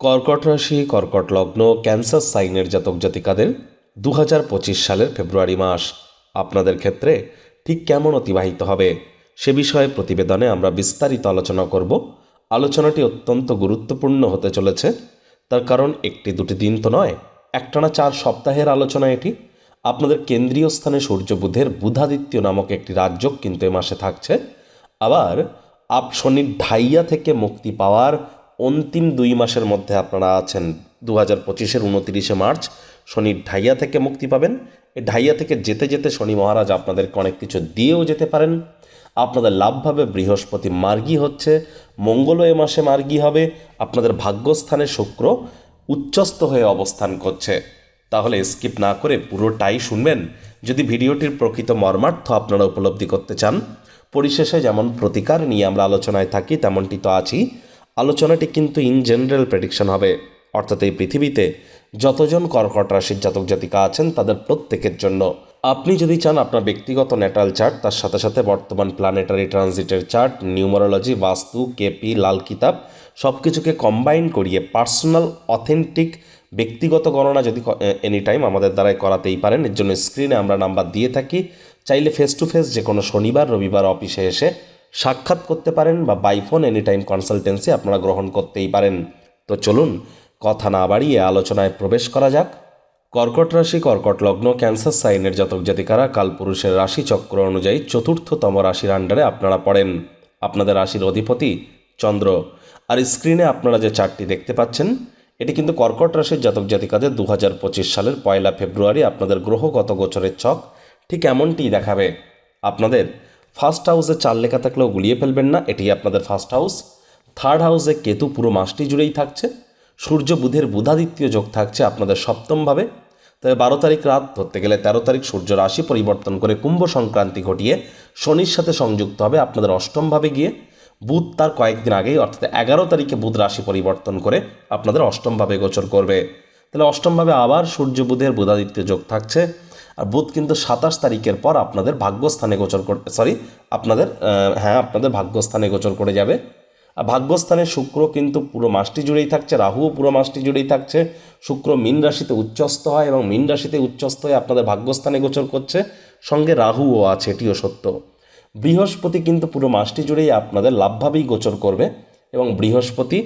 কর্কট রাশি, কর্কট লগ্ন, ক্যান্সার সাইনের জাতক জাতিকাদের দু হাজার পঁচিশ সালের ফেব্রুয়ারি মাস। আপনাদের ক্ষেত্রে ঠিক কেমন অতিবাহিত হবে সে বিষয়ে প্রতিবেদনে আমরা বিস্তারিত আলোচনা করব। আলোচনাটি অত্যন্ত গুরুত্বপূর্ণ হতে চলেছে। তার কারণ একটি দুটি দিন তো নয়, একটানা চার সপ্তাহের আলোচনা এটি। আপনাদের কেন্দ্রীয় স্থানে সূর্য বুধের বুধাদিত্য নামক একটি রাজ্য কিন্তু এ মাসে থাকছে। আবার আপ শনির ঢাইয়া থেকে মুক্তি পাওয়ার অন্তিম দুই মাসের মধ্যে আপনারা আছেন দু হাজার পঁচিশের উনতিরিশে মার্চ। শনি ঢাইয়া থেকে মুক্তি পাবেন। এই ঢাইয়া থেকে যেতে যেতে শনি মহারাজ আপনাদেরকে অনেক কিছু দিয়েও যেতে পারেন। আপনাদের লাভভাবে বৃহস্পতি মার্গী হচ্ছে, মঙ্গলও এ মাসে মার্গী হবে। আপনাদের ভাগ্যস্থানে শুক্র উচ্চস্থ হয়ে অবস্থান করছে। তাহলে স্কিপ না করে পুরোটাই শুনবেন। যদি ভিডিওটির প্রকৃত মর্মার্থ আপনারা উপলব্ধি করতে চান, পরিশেষে যেমন প্রতিকার নিয়ে আমরা আলোচনায় থাকি, তেমনটি তো আছি আলোচনাটি কিন্তু ইন জেনারেল প্রেডিকশন হবে। অর্থাৎ এই পৃথিবীতে যতজন কর্কট রাশির জাতক জাতিকা আছেন, তাদের প্রত্যেকের জন্য। আপনি যদি চান আপনার ব্যক্তিগত ন্যাটাল চার্ট তার সাথে সাথে বর্তমান planetary ট্রানজিটের chart numerology vastu, KP, Lal Kitab সব কিছুকে কম্বাইন করিয়ে পার্সোনাল অথেন্টিক ব্যক্তিগত গণনা যদি এনি টাইম আমাদের দ্বারাই করাতেই পারেন, এর জন্য স্ক্রিনে আমরা নাম্বার দিয়ে থাকি। চাইলে ফেস টু ফেস যে কোনো শনিবার, রবিবার অফিসে এসে সাক্ষাৎ করতে পারেন বা বাইফোন এনি টাইম কনসালটেন্সি আপনারা গ্রহণ করতেই পারেন। তো চলুন, কথা না বাড়িয়ে আলোচনায় প্রবেশ করা যাক। কর্কট রাশি, কর্কট লগ্ন, ক্যান্সার সাইনের জাতক জাতিকারা কালপুরুষের রাশি চক্র অনুযায়ী চতুর্থতম রাশির আন্ডারে আপনারা পড়েন। আপনাদের রাশির অধিপতি চন্দ্র। আর স্ক্রিনে আপনারা যে চারটি দেখতে পাচ্ছেন, এটি কিন্তু কর্কট রাশির জাতক জাতিকাদের দু হাজার পঁচিশ সালের পয়লা ফেব্রুয়ারি আপনাদের গ্রহগত গোচরের ছক ঠিক এমনটিই দেখাবে। আপনাদের ফার্স্ট হাউসে চার লেখা থাকলেও গুলিয়ে ফেলবেন না এটি আপনাদের ফার্স্ট হাউস থার্ড হাউসে কেতু পুরো মাসটি জুড়েই থাকছে। সূর্য বুধের বুধাদিত্য যোগ থাকছে আপনাদের সপ্তমভাবে। তবে বারো তারিখ রাত ধরতে গেলে তেরো তারিখ সূর্য রাশি পরিবর্তন করে কুম্ভ সংক্রান্তি ঘটিয়ে শনির সাথে সংযুক্ত হবে আপনাদের অষ্টমভাবে গিয়ে। বুধ তার কয়েকদিন আগেই, অর্থাৎ এগারো তারিখে বুধ রাশি পরিবর্তন করে আপনাদের অষ্টমভাবে গোচর করবে। তাহলে অষ্টমভাবে আবার সূর্য বুধের বুধাদিত্য যোগ থাকছে। আর বুধ কিন্তু সাতাশ তারিখের পর আপনাদের ভাগ্যস্থানে গোচর করতে সরি আপনাদের হ্যাঁ আপনাদের ভাগ্যস্থানে গোচর করে যাবে। আর ভাগ্যস্থানে শুক্র কিন্তু পুরো মাসটি জুড়েই থাকছে, রাহুও পুরো মাসটি জুড়েই থাকছে। শুক্র মীন রাশিতে উচ্চস্থ হয় এবং মীন রাশিতে উচ্চস্থ হয়ে আপনাদের ভাগ্যস্থানে গোচর করছে, সঙ্গে রাহুও আছে, এটিও সত্য। বৃহস্পতি কিন্তু পুরো মাসটি জুড়েই আপনাদের লাভভাবেই গোচর করবে এবং বৃহস্পতি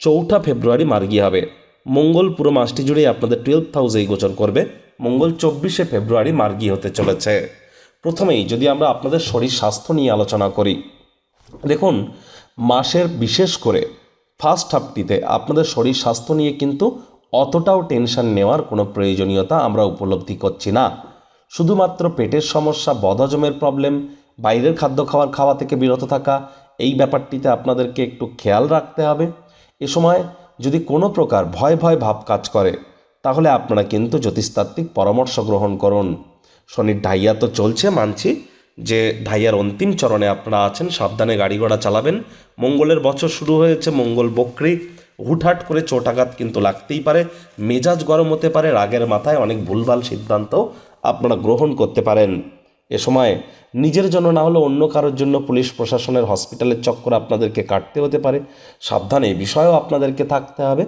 চৌঠা ফেব্রুয়ারি মার্গী হবে। মঙ্গল পুরো মাসটি জুড়েই আপনাদের টুয়েলভ হাউসেই গোচর করবে। মঙ্গল চব্বিশে ফেব্রুয়ারি মার্গী হতে চলেছে। প্রথমেই যদি আমরা আপনাদের শরীর স্বাস্থ্য নিয়ে আলোচনা করি, দেখুন, মাসের বিশেষ করে ফার্স্ট হাফটিতে আপনাদের শরীর স্বাস্থ্য নিয়ে কিন্তু অতটাও টেনশন নেওয়ার কোনো প্রয়োজনীয়তা আমরা উপলব্ধি করছি না। শুধুমাত্র পেটের সমস্যা, বদহজমের প্রবলেম বাইরের খাদ্য খাওয়ার, খাওয়া থেকে বিরত থাকা, এই ব্যাপারটিতে আপনাদেরকে একটু খেয়াল রাখতে হবে। এ সময় যদি কোনো প্রকার ভয় ভয় ভাব কাজ করে, তাহলে আপনারা কিন্তু জ্যোতিষতাত্ত্বিক পরামর্শ গ্রহণ করুন। শনির ঢাইয়া তো চলছে মানছি, যে ঢাইয়ার অন্তিম চরণে আপনারা আছেন, সাবধানে গাড়ি ঘোড়া চালাবেন। মঙ্গলের বছর শুরু হয়েছে, মঙ্গল বক্রি। হুটহাট করে চোটাঘাত কিন্তু লাগতেই পারে। মেজাজ গরম হতে পারে, রাগের মাথায় অনেক ভুলভাল সিদ্ধান্ত আপনারা গ্রহণ করতে পারেন। এ সময় নিজের জন্য না হলে অন্য কারোর জন্য পুলিশ প্রশাসনের হসপিটালের চক্কর আপনাদেরকে কাটতে হতে পারে। সাবধানে এই বিষয়েও আপনাদেরকে থাকতে হবে।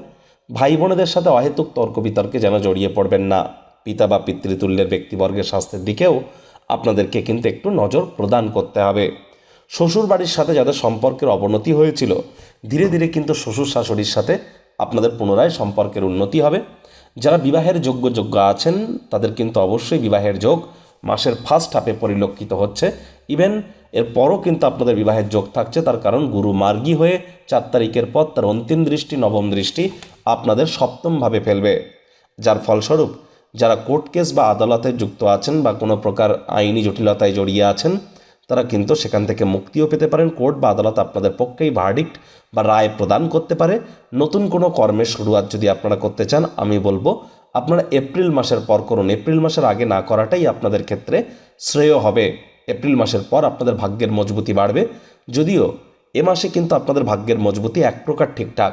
ভাই বোনেদের সাথে অহেতুক তর্ক বিতর্কে যেন জড়িয়ে পড়বেন না। পিতা বা পিতৃতুল্যের ব্যক্তিবর্গের স্বাস্থ্যের দিকেও আপনাদেরকে কিন্তু একটু নজর প্রদান করতে হবে। শ্বশুর বাড়ির সাথে যাদের সম্পর্কের অবনতি হয়েছিল, ধীরে ধীরে কিন্তু শ্বশুর শাশুড়ির সাথে আপনাদের পুনরায় সম্পর্কের উন্নতি হবে। যারা বিবাহের যোগ্য যোগ্য আছেন, তাদের কিন্তু অবশ্যই বিবাহের যোগ মাসের ফার্স্ট হাফে পরিলক্ষিত হচ্ছে। ইভেন এরপরও কিন্তু আপনাদের বিবাহের যোগ থাকছে, তার কারণ গুরু মার্গী হয়ে চার তারিখের পর তার অন্তিম দৃষ্টি, নবম দৃষ্টি আপনাদের সপ্তমভাবে ফেলবে। যার ফলস্বরূপ, যারা কোর্ট কেস বা আদালতে যুক্ত আছেন বা কোনো প্রকার আইনি জটিলতায় জড়িয়ে আছেন, তারা কিন্তু সেখান থেকে মুক্তিও পেতে পারেন। কোর্ট বা আদালত আপনাদের পক্ষেই ভার্ডিক্ট বা রায় প্রদান করতে পারে। নতুন কোনো কর্মের শুরুয়াত যদি আপনারা করতে চান, আমি বলব আপনারা এপ্রিল মাসের পর করুন। এপ্রিল মাসের আগে না করাটাই আপনাদের ক্ষেত্রে শ্রেয় হবে। এপ্রিল মাসের পর আপনাদের ভাগ্যের মজবুতি বাড়বে। যদিও এ মাসে কিন্তু আপনাদের ভাগ্যের মজবুতি এক প্রকার ঠিকঠাক।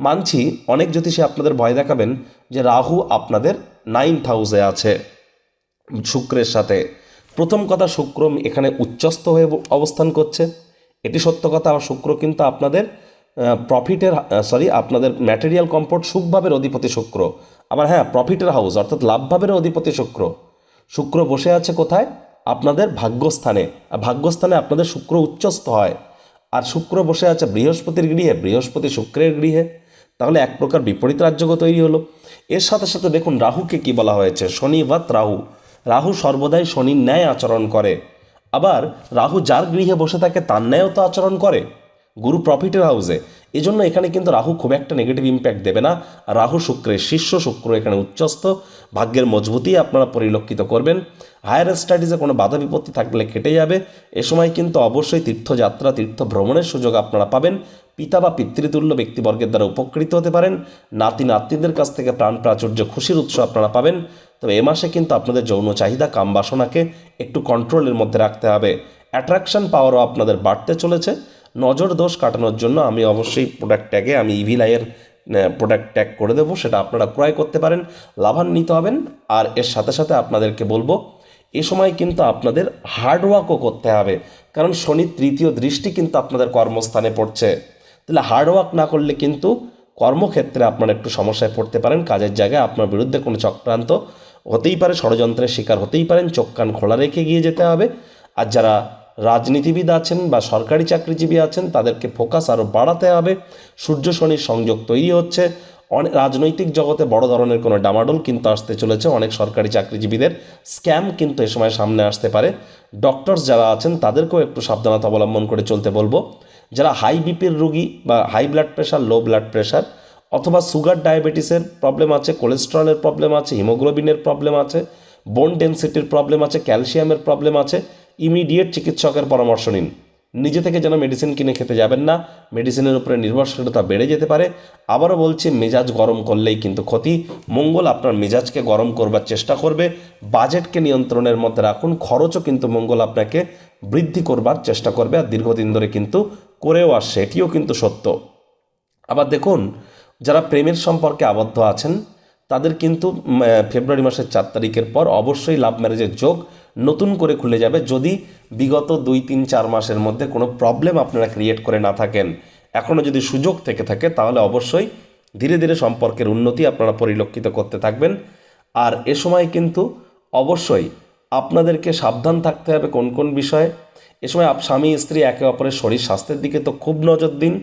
মানছি অনেক জ্যোতিষী আপনাদের ভয় দেখাবেন যে রাহু আপনাদের নাইন্থ হাউসে আছে শুক্রের সাথে। প্রথম কথা শুক্র এখানে উচ্চস্থ হয়ে অবস্থান করছে। এটি সত্য কথা আর শুক্র কিন্তু আপনাদের প্রফিটের সরি আপনাদের ম্যাটেরিয়াল কম্পোর্ট সুখভাবের অধিপতি শুক্র। আবার হ্যাঁ প্রফিটের হাউস অর্থাৎ লাভভাবের অধিপতি শুক্র। শুক্র বসে আছে কোথায়? আপনাদের ভাগ্যস্থানে। ভাগ্যস্থানে আপনাদের শুক্র উচ্চস্থ হয়। আর শুক্র বসে আছে বৃহস্পতির গৃহে, বৃহস্পতি শুক্রের গৃহে। তাহলে এক প্রকার বিপরীত রাজ্যগো তৈরি হলো। এর সাথে সাথে দেখুন রাহুকে কি বলা হয়েছে? শনি শনিবাত রাহু। রাহু সর্বদাই শনির ন্যায় আচরণ করে। আবার রাহু যার গৃহে বসে থাকে, তার ন্যায়ও তো আচরণ করে। গুরু প্রফিটের হাউসে এই জন্য এখানে কিন্তু রাহু খুব একটা নেগেটিভ ইম্প্যাক্ট দেবে না। রাহু শুক্রের শীর্ষ, শুক্র এখানে উচ্চস্থ। ভাগ্যের মজবুতি আপনারা পরিলক্ষিত করবেন। হায়ার স্টাডিজে কোনো বাধা বিপত্তি থাকলে কেটে যাবে। এ সময় কিন্তু অবশ্যই তীর্থযাত্রা তীর্থ ভ্রমণের সুযোগ আপনারা পাবেন। পিতা বা পিতৃতুল্য ব্যক্তিবর্গের দ্বারা উপকৃত হতে পারেন। নাতি, নাতনিদের কাছ থেকে প্রাণ প্রাচুর্য, খুশির উৎস আপনারা পাবেন। তবে এ মাসে কিন্তু আপনাদের যৌন চাহিদা, কাম বাসনাকে একটু কন্ট্রোলের মধ্যে রাখতে হবে। অ্যাট্রাকশন পাওয়ারও আপনাদের বাড়তে চলেছে। নজর দোষ কাটানোর জন্য আমি অবশ্যই প্রোডাক্ট ট্যাগে আমি ইভি লাইয়ের প্রোডাক্ট ট্যাগ করে দেবো, সেটা আপনারা ক্রয় করতে পারেন, লাভান্বিত হবেন। আর এর সাথে সাথে আপনাদেরকে বলব, এ সময় কিন্তু আপনাদের হার্ডওয়ার্কও করতে হবে, কারণ শনির তৃতীয় দৃষ্টি কিন্তু আপনাদের কর্মস্থানে পড়ছে। তাহলে হার্ডওয়ার্ক না করলে কিন্তু কর্মক্ষেত্রে আপনারা একটু সমস্যায় পড়তে পারেন, কাজের জায়গায় আপনার বিরুদ্ধে কোনো চক্রান্ত হতেই পারে, ষড়যন্ত্রের শিকার হতেই পারেন, চোখ কান খোলা রেখে গিয়ে যেতে হবে। আর যারা রাজনীতিবিদ আছেন বা সরকারি চাকরিজীবী আছেন, তাদেরকে ফোকাস আরও বাড়াতে হবে। সূর্য শনির সংযোগ তৈরি হচ্ছে। অনেক রাজনৈতিক জগতে বড় ধরনের কোনো ডামাডোল কিন্তু আসতে চলেছে। অনেক সরকারি চাকরিজীবীদের স্ক্যাম কিন্তু এ সময় সামনে আসতে পারে। ডক্টরস যারা আছেন, তাদেরকেও একটু সাবধানতা অবলম্বন করে চলতে বলব। যারা হাই বিপির রুগী বা high blood pressure, low blood pressure অথবা সুগার ডায়াবেটিসের প্রবলেম আছে, কোলেস্ট্রলের প্রবলেম আছে, হিমোগ্লোবিনের প্রবলেম আছে, বোন ডেন্সিটির প্রবলেম আছে, ক্যালসিয়ামের প্রবলেম আছে ইমিডিয়েট চিকিৎসকের পরামর্শ নিন। নিজে থেকে যেন মেডিসিন কিনে খেতে যাবেন না। মেডিসিনের উপরে নির্ভরশীলতা বেড়ে যেতে পারে। আবারও বলছি, মেজাজ গরম করলেই কিন্তু ক্ষতি। মঙ্গল আপনার মেজাজকে গরম করবার চেষ্টা করবে। বাজেটকে নিয়ন্ত্রণের মধ্যে রাখুন। খরচও কিন্তু মঙ্গল আপনাকে বৃদ্ধি করবার চেষ্টা করবে আর দীর্ঘদিন ধরে কিন্তু করেও আসছে এটিও কিন্তু সত্য। আবার দেখুন, যারা প্রেমের সম্পর্কে আবদ্ধ আছেন, তাদের কিন্তু ফেব্রুয়ারি মাসের চার তারিখের পর অবশ্যই লাভ ম্যারেজের যোগ নতুন করে খুলে যাবে যদি বিগত দুই, তিন, চার মাসের মধ্যে কোনো প্রবলেম আপনারা ক্রিয়েট করে না থাকেন। এখনও যদি সুযোগ থেকে থাকে, তাহলে অবশ্যই ধীরে ধীরে সম্পর্কের উন্নতি আপনারা পরিলক্ষিত করতে থাকবেন। আর এ সময় কিন্তু অবশ্যই আপনাদেরকে সাবধান থাকতে হবে কোন কোন বিষয়ে। এ সময় স্বামী, স্ত্রী একে অপরের শরীর স্বাস্থ্যের দিকে তো খুব নজর দিন।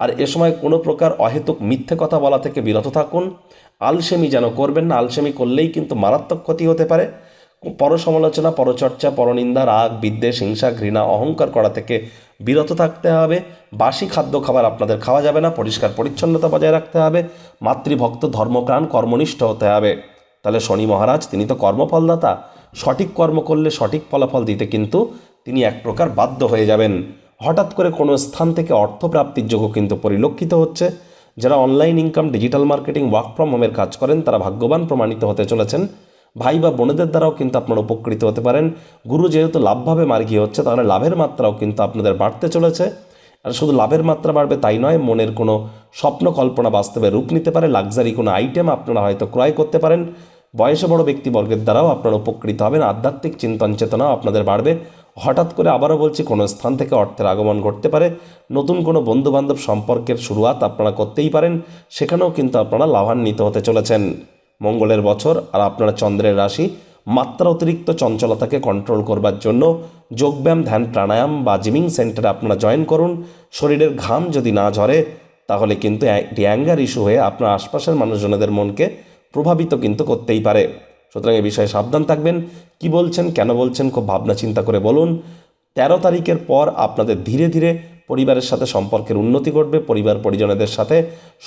আর এ সময় কোনো প্রকার অহেতুক মিথ্যে কথা বলা থেকে বিরত থাকুন। আলসেমি যেন করবেন না, আলসেমি করলেই কিন্তু মারাত্মক ক্ষতি হতে পারে। পর সমালোচনা পরচর্চা, পরনিন্দা, রাগ, বিদ্বেষ, হিংসা, ঘৃণা, অহংকার করা থেকে বিরত থাকতে হবে। বাসি খাদ্য খাবার আপনাদের খাওয়া যাবে না, পরিষ্কার পরিচ্ছন্নতা বজায় রাখতে হবে। মাতৃভক্ত ধর্মপ্রাণ কর্মনিষ্ঠ হতে হবে। তাহলে শনি মহারাজ, তিনি তো কর্মফলদাতা। সঠিক কর্ম করলে সঠিক ফলাফল দিতে কিন্তু তিনি এক প্রকার বাধ্য হয়ে যাবেন। হঠাৎ করে কোনো স্থান থেকে অর্থ প্রাপ্তির যোগ্য কিন্তু পরিলক্ষিত হচ্ছে। যারা online income, digital marketing, work from হোমের কাজ করেন, তারা ভাগ্যবান প্রমাণিত হতে চলেছেন। ভাই বা বোনেদের দ্বারাও কিন্তু আপনারা উপকৃত হতে পারেন। গুরু যেহেতু লাভভাবে মার্গী হচ্ছে, তাহলে লাভের মাত্রাও কিন্তু আপনাদের বাড়তে চলেছে। আর শুধু লাভের মাত্রা বাড়বে তাই নয়, মনের কোনো স্বপ্ন কল্পনা বাস্তবে রূপ নিতে পারে, লাক্সারি কোনো আইটেম আপনারা হয়তো ক্রয় করতে পারেন। বয়সে বড় ব্যক্তিবর্গের দ্বারাও আপনারা উপকৃত হবেন, আধ্যাত্মিক চিন্তন চেতনাও আপনাদের বাড়বে। হঠাৎ করে আবারও বলছি, কোনো স্থান থেকে অর্থের আগমন ঘটতে পারে। নতুন কোনো বন্ধুবান্ধব সম্পর্কের শুরুয়াত আপনারা করতেই পারেন, সেখানেও কিন্তু আপনারা লাভান্বিত হতে চলেছেন। মঙ্গলের বছর আর আপনারা চন্দ্রের রাশি মাত্রা অতিরিক্ত চঞ্চলতাকে কন্ট্রোল করবার জন্য যোগব্যায়াম, ধ্যান, প্রাণায়াম বা জিমিং সেন্টারে আপনারা জয়েন করুন। শরীরের ঘাম যদি না ঝরে, তাহলে কিন্তু একটি অ্যাঙ্গার ইস্যু হয়ে আপনার আশপাশের মানুষজনদের মনকে প্রভাবিত কিন্তু করতেই পারে। সুতরাং এ বিষয়ে সাবধান থাকবেন। কি বলছেন, কেন বলছেন, খুব ভাবনা চিন্তা করে বলুন। তেরো তারিখের পর আপনাদের ধীরে ধীরে পরিবারের সাথে সম্পর্কের উন্নতি ঘটবে, পরিবার পরিজনদের সাথে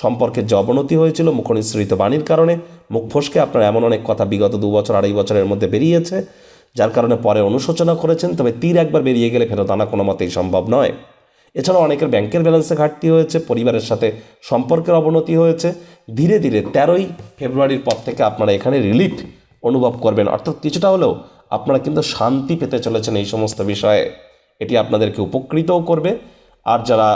সম্পর্কের যে অবনতি হয়েছিল, মুখনিসৃত বাণীর কারণে মুখ ফসকে আপনার এমন অনেক কথা বিগত দু বছর, আড়াই বছরের মধ্যে বেরিয়েছে, যার কারণে পরে অনুশোচনা করেছেন, তবে তীর একবার বেরিয়ে গেলে ফেরত আনা কোনো মতেই সম্ভব নয়। এছাড়াও অনেকের ব্যাংকের ব্যালেন্সে ঘাটতি হয়েছে, পরিবারের সাথে সম্পর্কের অবনতি হয়েছে। ধীরে ধীরে তেরোই ফেব্রুয়ারির পর থেকে আপনারা এখানে রিলিফ অনুভব করবেন। অর্থাৎ কিছুটা হলেও আপনারা কিন্তু শান্তি পেতে চলেছেন এই সমস্ত বিষয়ে। এটি আপনাদেরকে উপকৃতও করবে। আর যারা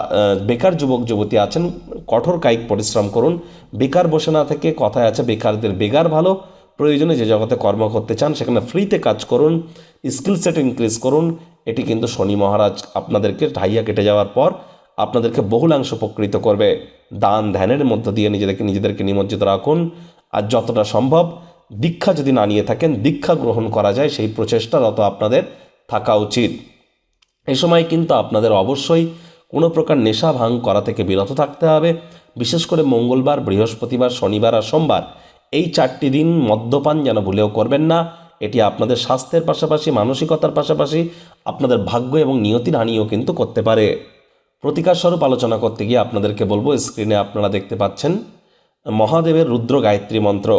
বেকার যুবক, যুবতী আছেন, কঠোর কায়িক পরিশ্রম করুন। বেকার বসে না থেকে কথায় আছে, বেকারদের বেকার ভালো। প্রয়োজনে যে জগতে কর্ম করতে চান, সেখানে ফ্রিতে কাজ করুন। স্কিল সেট ইনক্রিজ করুন। এটি কিন্তু শনি মহারাজ আপনাদেরকে ঢাইয়া কেটে যাওয়ার পর আপনাদেরকে বহুলাংশ উপকৃত করবে। দান ধ্যানের মধ্য দিয়ে নিজেদেরকে নিজেদেরকে নিমজ্জিত রাখুন। আর যতটা সম্ভব দীক্ষা যদি না নিয়ে থাকেন, দীক্ষা গ্রহণ করা যায়, সেই প্রচেষ্টারত আপনাদের থাকা উচিত। এ সময় কিন্তু আপনাদের অবশ্যই কোনো প্রকার নেশা ভাঙ করা থেকে বিরত থাকতে হবে। বিশেষ করে মঙ্গলবার, বৃহস্পতিবার, শনিবার আর সোমবার এই চারটি দিন মদ্যপান যেন ভুলেও করবেন না। এটি আপনাদের স্বাস্থ্যের পাশাপাশি, মানসিকতার পাশাপাশি, আপনাদের ভাগ্য এবং নিয়তির হানিও কিন্তু করতে পারে। প্রতিকার স্বরূপ আলোচনা করতে গিয়ে আপনাদেরকে বলব, স্ক্রিনে আপনারা দেখতে পাচ্ছেন মহাদেবের রুদ্র গায়ত্রী মন্ত্র।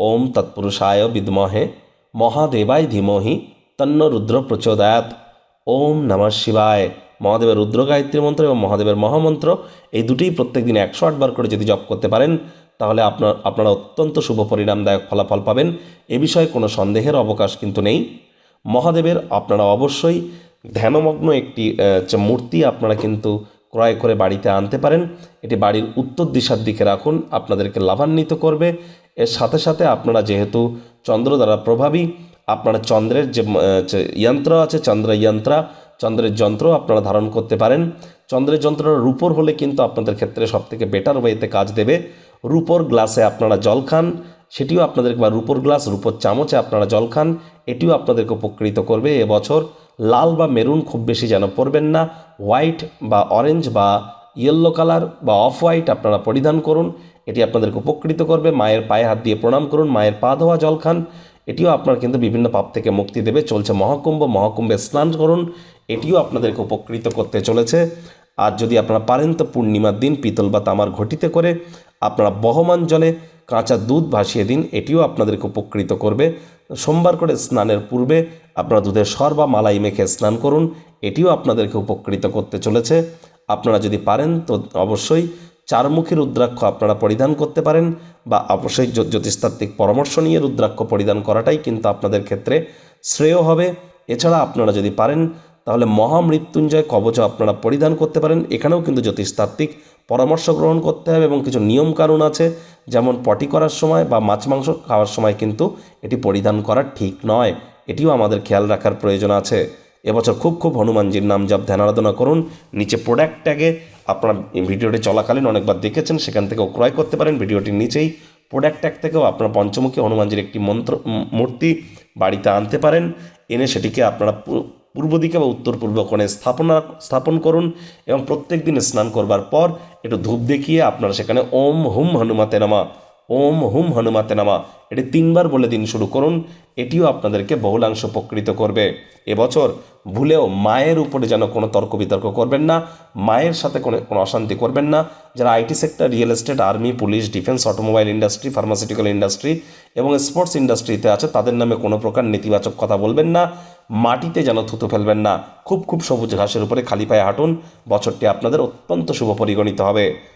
ওম তৎপুরুষায় বিদ্মহে, মহাদেবায় ধীমহি, তন্ন রুদ্র প্রচোদয়াত ওম নমঃ শিবায়। মহাদেবের রুদ্র গায়ত্রী মন্ত্র এবং মহাদেবের মহামন্ত্র, এই দুটিই প্রত্যেক দিন একশো আটবার করে যদি জপ করতে পারেন, তাহলে আপনার, আপনারা অত্যন্ত শুভ পরিণামদায়ক ফলাফল পাবেন। এ বিষয়ে কোনো সন্দেহের অবকাশ কিন্তু নেই। মহাদেবের আপনারা অবশ্যই ধ্যানমগ্ন একটি মূর্তি আপনারা কিন্তু ক্রয় করে বাড়িতে আনতে পারেন। এটি বাড়ির উত্তর দিশার দিকে রাখুন, আপনাদেরকে লাভান্বিত করবে। এর সাথে সাথে আপনারা যেহেতু চন্দ্র দ্বারা প্রভাবী, আপনারা চন্দ্রের যে যন্ত্র আছে চন্দ্র যন্ত্রা চন্দ্রের যন্ত্র আপনারা ধারণ করতে পারেন। চন্দ্রের যন্ত্র রূপর হলে কিন্তু আপনাদের ক্ষেত্রে সবথেকে বেটার ওয়েতে কাজ দেবে। রূপর গ্লাসে আপনারা জল খান, সেটিও আপনাদেরকে বা রূপর গ্লাস রূপর চামচে আপনারা জল খান, এটিও আপনাদেরকে উপকৃত করবে এবছর। লাল বা মেরুন খুব বেশি যেন পরবেন না হোয়াইট বা অরেঞ্জ বা ইয়েলো কালার বা অফ হোয়াইট আপনারা পরিধান করুন, এটি আপনাদেরকে উপকৃত করবে। মায়ের পায়ে হাত দিয়ে প্রণাম করুন, মায়ের পা ধোয়া জল খান এটিও আপনার কিন্তু বিভিন্ন পাপ থেকে মুক্তি দেবে। চলছে মহাকুম্ভ, মহাকুম্ভে স্নান করুন। এটিও আপনাদেরকে উপকৃত করতে চলেছে। আর যদি আপনারা পারেন তো পূর্ণিমার দিন পিতল বা তামার ঘটিতে করে আপনারা বহমান জলে কাঁচা দুধ ভাসিয়ে দিন। এটিও আপনাদেরকে উপকৃত করবে। সোমবার করে স্নানের পূর্বে আপনারা দুধের সর বা মালাই মেখে স্নান করুন। এটিও আপনাদেরকে উপকৃত করতে চলেছে। আপনারা যদি পারেন তো অবশ্যই চারমুখী রুদ্রাক্ষ আপনারা পরিধান করতে পারেন বা অবশ্যই জ্যো- জ্যোতিষতাত্ত্বিক পরামর্শ নিয়ে রুদ্রাক্ষ পরিধান করাটাই কিন্তু আপনাদের ক্ষেত্রে শ্রেয় হবে। এছাড়া আপনারা যদি পারেন, তাহলে মহামৃত্যুঞ্জয় কবচ আপনারা পরিধান করতে পারেন। এখানেও কিন্তু জ্যোতিষতাত্ত্বিক পরামর্শ গ্রহণ করতে হবে এবং কিছু নিয়ম কানুন আছে, যেমন পটি করার সময় বা মাছ মাংস খাওয়ার সময় কিন্তু এটি পরিধান করা ঠিক নয়। এটিও আমাদের খেয়াল রাখার প্রয়োজন আছে। এবছর খুব খুব হনুমানজির নাম জপ, ধ্যান, আরাধনা করুন। নিচে প্রোডাক্ট ট্যাগে আপনার ভিডিওটি চলাকালীন অনেকবার দেখেছেন, সেখান থেকেও ক্রয় করতে পারেন। ভিডিওটির নিচেই প্রোডাক্ট ট্যাগ থেকেও আপনার পঞ্চমুখী হনুমানজির একটি মন্ত্র মূর্তি বাড়িতে আনতে পারেন। এনে সেটিকে আপনারা পূর্ব দিকে বা উত্তর পূর্ব কোণে স্থাপনা, স্থাপন করুন এবং প্রত্যেক দিন স্নান করবার পর একটু ধূপ দেখিয়ে আপনারা সেখানে ওম হুম হনুমাতে নামা ওম হুম হনুমাতে নামা। এটি তিনবার বলে দিন শুরু করুন, এটিও আপনাদেরকে বহুলাংশ উপকৃত করবে। এবছর ভুলেও মায়ের উপরে যেন কোনো তর্ক বিতর্ক করবেন না, মায়ের সাথে কোনো কোনো অশান্তি করবেন না। যারা IT sector, real estate, army, police, defence, automobile industry, pharmaceutical industry এবং স্পোর্টস ইন্ডাস্ট্রিতে আছে, তাদের নামে কোনো প্রকার নেতিবাচক কথা বলবেন না। মাটিতে যেন থুতু ফেলবেন না। খুব খুব সবুজ ঘাসের উপরে খালি পায়ে হাঁটুন। বছরটি আপনাদের অত্যন্ত শুভ পরিগণিত হবে।